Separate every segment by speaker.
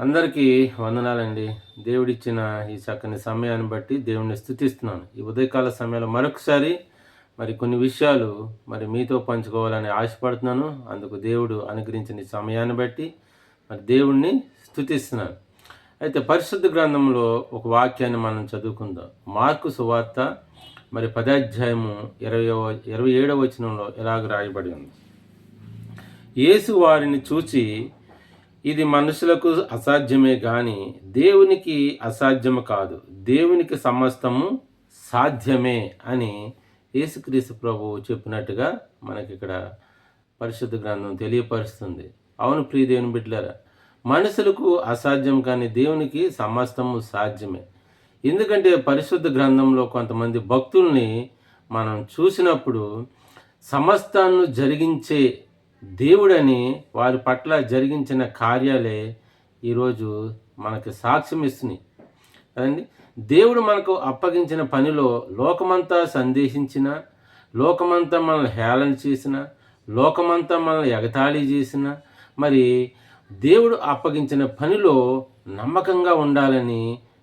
Speaker 1: అందరికీ వందనాలండి. దేవుడిచ్చిన ఈ చక్కని సమయాన్ని బట్టి దేవుణ్ణి స్థుతిస్తున్నాను. ఈ ఉదయకాల సమయంలో మరొకసారి మరి కొన్ని విషయాలు మరి మీతో పంచుకోవాలని ఆశపడుతున్నాను. అందుకు దేవుడు అనుగ్రహించిన ఈ సమయాన్ని బట్టి మరి దేవుణ్ణి స్థుతిస్తున్నాను. అయితే పరిశుద్ధ గ్రంథంలో ఒక వాక్యాన్ని మనం చదువుకుందాం. మార్కు సువార్త మరి పదాధ్యాయము ఇరవై ఇరవై ఏడవ వచనంలో ఇలాగ రాయబడి ఉంది? యేసు వారిని చూచి ఇది మనుషులకు అసాధ్యమే కానీ దేవునికి అసాధ్యము కాదు. దేవునికి సమస్తము సాధ్యమే అని యేసుక్రీస్తు ప్రభువు చెప్పినట్టుగా మనకి ఇక్కడ పరిశుద్ధ గ్రంథం తెలియపరుస్తుంది. అవును ప్రియ దేవుని బిడ్డలారా మనుషులకు అసాధ్యం కానీ దేవునికి సమస్తము సాధ్యమే. ఎందుకంటే పరిశుద్ధ గ్రంథంలో కొంతమంది భక్తుల్ని మనం చూసినప్పుడు సమస్తాన్ని జరిగించే దేవుడని వారి పట్ల జరిగించిన కార్యాలే ఈరోజు మనకి సాక్ష్యం ఇస్తున్నాయి కదండి? దేవుడు మనకు అప్పగించిన పనిలో లోకమంతా సందేశించిన లోకమంతా మనల్ని హేళన చేసిన లోకమంతా మనల్ని ఎగతాళి చేసిన మరి దేవుడు అప్పగించిన పనిలో నమ్మకంగా ఉండాలని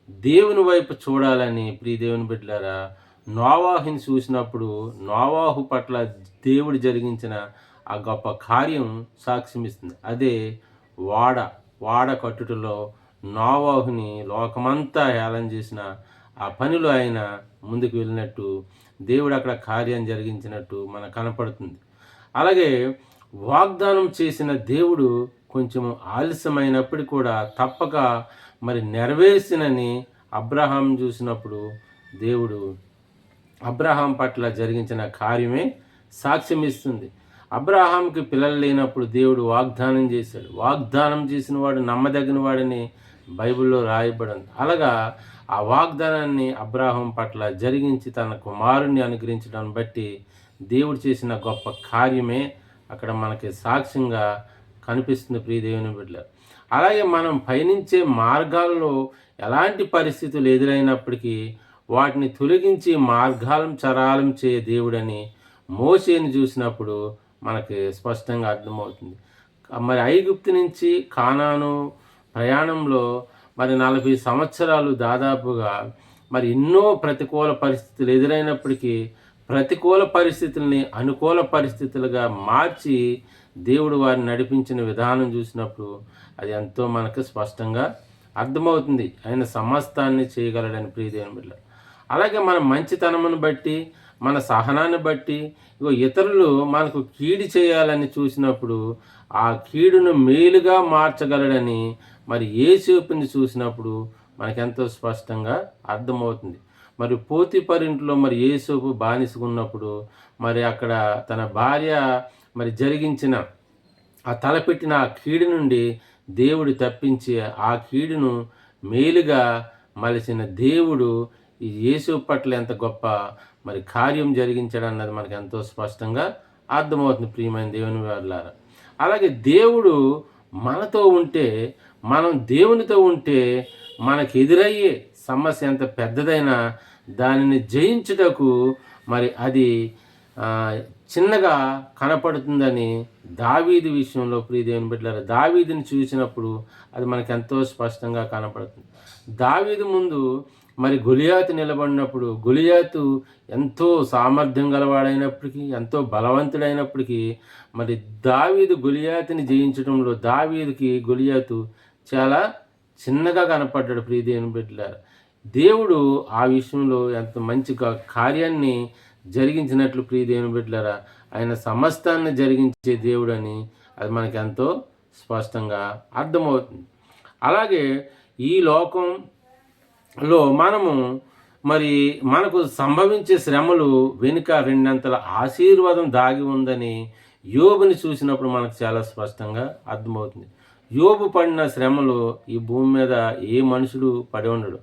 Speaker 1: దేవుని వైపు చూడాలని ప్రియ దేవుని బిడ్డలారా నోవాహుని చూసినప్పుడు నోవాహు పట్ల దేవుడు జరిగించిన ఆ గొప్ప కార్యం సాక్ష్యమిస్తుంది. అదే వాడ వాడ కట్టుటలో నోవాహుని లోకమంతా హేళన చేసిన ఆ పనిలో ఆయన ముందుకు వెళ్ళినట్టు దేవుడు అక్కడ కార్యం జరిగించినట్టు మనకు కనపడుతుంది. అలాగే వాగ్దానం చేసిన దేవుడు కొంచెం ఆలస్యమైనప్పటికీ కూడా తప్పక మరి నెరవేర్చినని అబ్రహాం చూసినప్పుడు దేవుడు అబ్రహాం పట్ల జరిగించిన కార్యమే సాక్ష్యం ఇస్తుంది అబ్రాహాంకి పిల్లలు లేనప్పుడు దేవుడు వాగ్దానం చేశాడు. వాగ్దానం చేసిన వాడు నమ్మదగిన వాడని బైబిల్లో రాయబడింది. అలాగా ఆ వాగ్దానాన్ని అబ్రాహం పట్ల జరిగించి తన కుమారుణ్ణి అనుగ్రహించడం బట్టి దేవుడు చేసిన గొప్ప కార్యమే అక్కడ మనకి సాక్ష్యంగా కనిపిస్తుంది ప్రియదేవుని బిడ్డ అలాగే మనం పయనించే మార్గాల్లో ఎలాంటి పరిస్థితులు ఎదురైనప్పటికీ వాటిని తొలగించి మార్గాలం చరాలం చేయ దేవుడని మోసేని చూసినప్పుడు మనకి స్పష్టంగా అర్థమవుతుంది. మరి ఐగుప్తు నుంచి కానాను ప్రయాణంలో మరి నలభై సంవత్సరాలు దాదాపుగా మరి ఎన్నో ప్రతికూల పరిస్థితులు ఎదురైనప్పటికీ ప్రతికూల పరిస్థితుల్ని అనుకూల పరిస్థితులుగా మార్చి దేవుడు వారిని నడిపించిన విధానం చూసినప్పుడు అది ఎంతో మనకు స్పష్టంగా అర్థమవుతుంది. ఆయన సమస్తాన్ని చేయగలడని ప్రియదేవుని బిడ్డ అలాగే మన మంచితనమును బట్టి మన సహనాన్ని బట్టి ఇగో ఇతరులు మనకు కీడు చేయాలని చూసినప్పుడు ఆ కీడును మేలుగా మార్చగలడని మరి ఏ చూపుని చూసినప్పుడు మనకెంతో స్పష్టంగా అర్థమవుతుంది. మరి పోతిపరింట్లో మరి ఏసోపు బానిసకున్నప్పుడు మరి అక్కడ తన భార్య మరి జరిగించిన ఆ తలపెట్టిన ఆ కీడు నుండి దేవుడు తప్పించి ఆ కీడును మేలుగా మలిచిన దేవుడు ఈ యేసు పట్ల ఎంత గొప్ప మరి కార్యం జరిగించడం అన్నది మనకు ఎంతో స్పష్టంగా అర్థమవుతుంది ప్రియమైన దేవుని వాళ్ళారా అలాగే దేవుడు మనతో ఉంటే మనం దేవునితో ఉంటే మనకు ఎదురయ్యే సమస్య ఎంత పెద్దదైనా దానిని జయించుటకు మరి అది చిన్నగా కనపడుతుందని దావీది విషయంలో ప్రియదేవుని బిడ్డలారా దావీదిని చూసినప్పుడు అది మనకు ఎంతో స్పష్టంగా కనపడుతుంది. దావీది ముందు మరి గులియాతు నిలబడినప్పుడు గులియాతు ఎంతో సామర్థ్యం గలవాడైనప్పటికీ ఎంతో బలవంతుడైనప్పటికీ మరి దావీదు గులియాతుని జయించడంలో దావీదుకి గులియాతు చాలా చిన్నగా కనపడ్డాడు. ప్రియదేవుని బిడ్డలారు దేవుడు ఆ విషయంలో ఎంత మంచి కార్యాన్ని జరిగించినట్లు ప్రియదేవుని బిడ్డలారా ఆయన సమస్తాన్ని జరిగించే దేవుడు అని అది మనకు ఎంతో స్పష్టంగా అర్థమవుతుంది. అలాగే ఈ లోకం లో మనము మరి మనకు సంభవించే శ్రమలు వెనుక రెండంతల ఆశీర్వాదం దాగి ఉందని యోబుని చూసినప్పుడు మనకు చాలా స్పష్టంగా అర్థమవుతుంది. యోబు పడిన శ్రమలు ఈ భూమి మీద ఏ మనుషుడు పడి ఉండడు.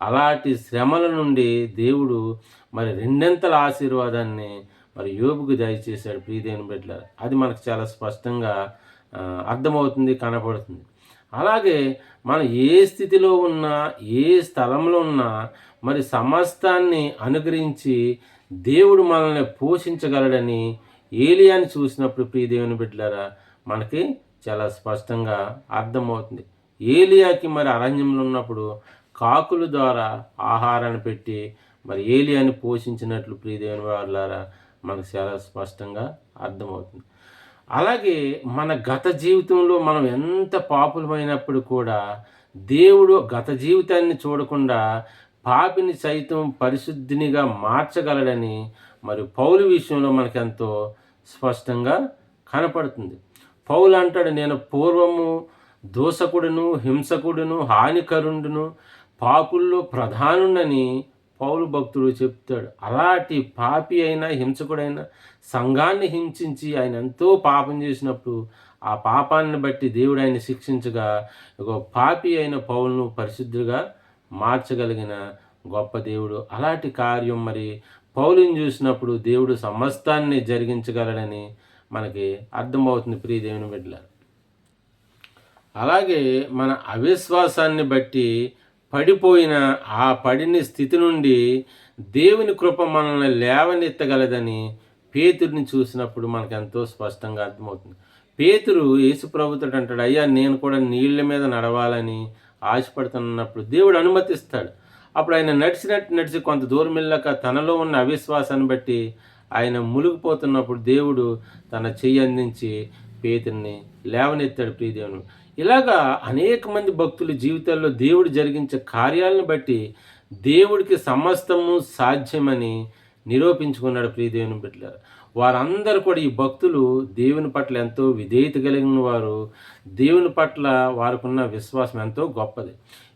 Speaker 1: అలాంటి శ్రమల నుండి దేవుడు మరి రెండంతల ఆశీర్వాదాన్ని మరి యోబుకు దయచేశాడు. ప్రీదేని బిడ్డ అది మనకు చాలా స్పష్టంగా అర్థమవుతుంది కనపడుతుంది. అలాగే మనం ఏ స్థితిలో ఉన్నా ఏ స్థలంలో ఉన్నా మరి సమస్తాన్ని అనుగ్రహించి దేవుడు మనల్ని పోషించగలడని ఏలియాని చూసినప్పుడు ప్రియదేవుని బిడ్డలారా మనకి చాలా స్పష్టంగా అర్థమవుతుంది. ఏలియాకి మరి అరణ్యంలో ఉన్నప్పుడు కాకుల ద్వారా ఆహారాన్ని పెట్టి మరి ఏలియాని పోషించినట్లు ప్రియదేవుని వాళ్ళారా మనకు చాలా స్పష్టంగా అర్థమవుతుంది. అలాగే మన గత జీవితంలో మనం ఎంత పాపులమైనప్పుడు కూడా దేవుడు గత జీవితాన్ని చూడకుండా పాపిని సైతం పరిశుద్ధినిగా మార్చగలడని మరి పౌలు విషయంలో మనకెంతో స్పష్టంగా కనపడుతుంది. పౌలు అంటాడు నేను పూర్వము దోషకుడును హింసకుడును హానికరుండును పాపుల్లో ప్రధానుండని పౌలు భక్తుడు చెప్తాడు అలాంటి పాపి అయినా హింసకుడైన సంఘాన్ని హింసించి ఆయన ఎంతో పాపం చేసినప్పుడు ఆ పాపాన్ని బట్టి దేవుడు ఆయన శిక్షించగా ఒక పాపి అయిన పౌలను పరిశుద్ధుగా మార్చగలిగిన గొప్ప దేవుడు. అలాంటి కార్యం మరి పౌలుని చూసినప్పుడు దేవుడు సమస్తాన్ని జరిగించగలడని మనకి అర్థమవుతుంది ప్రియ దేవుని బిడ్డల అలాగే మన అవిశ్వాసాన్ని బట్టి పడిపోయిన ఆ పడిన స్థితి నుండి దేవుని కృప మనల్ని లేవనెత్తగలదని పేతుడిని చూసినప్పుడు మనకు ఎంతో స్పష్టంగా అర్థమవుతుంది. పేతురు యేసు ప్రభుత్వుడు అంటాడు అయ్యా నేను కూడా నీళ్ళ మీద నడవాలని ఆశపడుతున్నప్పుడు దేవుడు అనుమతిస్తాడు. అప్పుడు ఆయన నడిచినట్టు నడిచి కొంత దూరం వెళ్ళాక తనలో ఉన్న అవిశ్వాసాన్ని బట్టి ఆయన మునిగిపోతున్నప్పుడు దేవుడు తన చెయ్యి అందించి పేతుని లేవనెత్తాడు ప్రియదేవుని. ఇలాగా అనేక మంది భక్తుల జీవితాల్లో దేవుడు జరిగించే కార్యాలను బట్టి దేవుడికి సమస్తము సాధ్యమని నిరూపించుకున్నాడు ప్రియదేవుని బిడ్డ వారందరూ కూడా ఈ భక్తులు దేవుని పట్ల ఎంతో విధేయత కలిగిన వారు దేవుని పట్ల వారికున్న విశ్వాసం ఎంతో గొప్పది.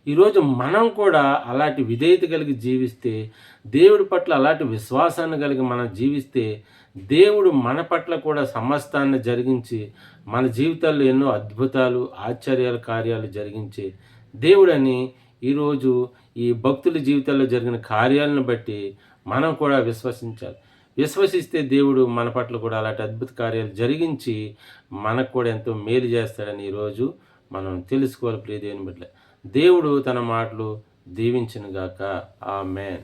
Speaker 1: ఈరోజు మనం కూడా అలాంటి విధేయత కలిగి జీవిస్తే దేవుడి పట్ల అలాంటి విశ్వాసాన్ని కలిగి మనం జీవిస్తే దేవుడు మన పట్ల కూడా సమస్తాన్ని జరిగించి మన జీవితాల్లో ఎన్నో అద్భుతాలు ఆశ్చర్యాల కార్యాలు జరిగించి దేవుడని ఈరోజు ఈ భక్తుల జీవితాల్లో జరిగిన కార్యాలను బట్టి మనం కూడా విశ్వసించాలి. విశ్వసిస్తే దేవుడు మన పట్ల కూడా అలాంటి అద్భుత కార్యాలు జరిగించి మనకు కూడా ఎంతో మేలు చేస్తాడని ఈరోజు మనం తెలుసుకోవాలి. ప్రియదేవుని బిడ్డ దేవుడు తన మాటలు దీవించినగాక ఆ మేన్